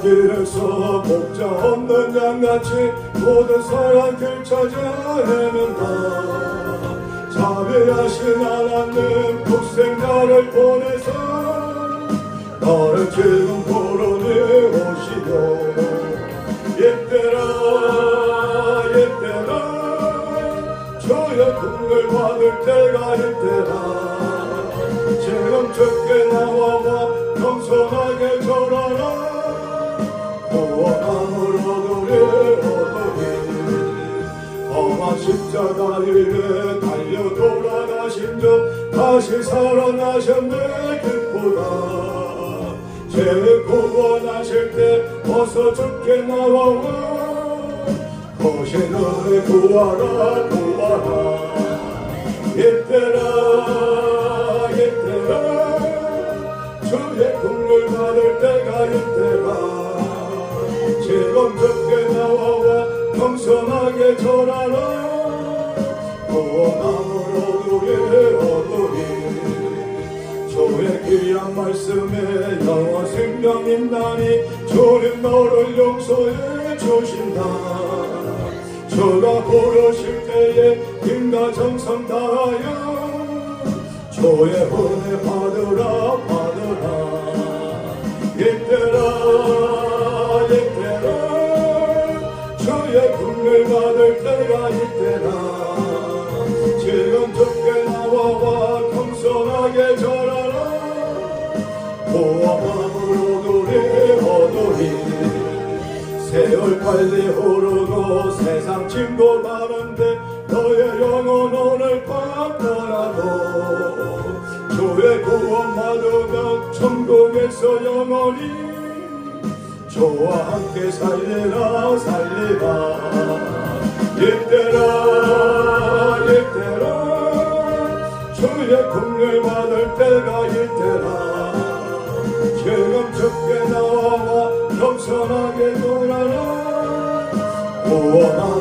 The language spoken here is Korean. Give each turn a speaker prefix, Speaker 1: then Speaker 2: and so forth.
Speaker 1: 하늘에서 목자 없는 양같이 모든 사람들 찾아 헤맨다 자비하신 하나님 독생 나를 보내서 나를 지금 부르니 오시오. 예때라 예때라. 저의 꿈을 받을 때가 이때라 얻으리 얻으리 험한 십자가 위에 달려 돌아가신 주 다시 살아나셨네 기쁘다 죄 구원하실 때 어서 죽게 나와와 거신을 구하라 구하라 이때라 이때라 겸손하게 절하라. 얻으리 얻으리 주의 귀한 말씀에 영원 생명 있나니 주는 너를 용서해 주신다. 주가 부르실 때에 힘과 정성 다하여 주의 은혜 받으라 주의 꿈을 받을 때가 이때라 지금 적게 나와와 겸손하게 절하라. 보아함을 얻으리 얻으리 세월 빨리 흐르고 세상 짐도 많은데 너의 영혼 오늘 밤 떠나고. 주의 구원 받으면 천국에서 영원히 저와 함께 살리라 살리라. 이때라 이때라. 주의 꿈을 받을 때가 이때라. 지금 적게 나와 겸손하게 돌아라. 구원하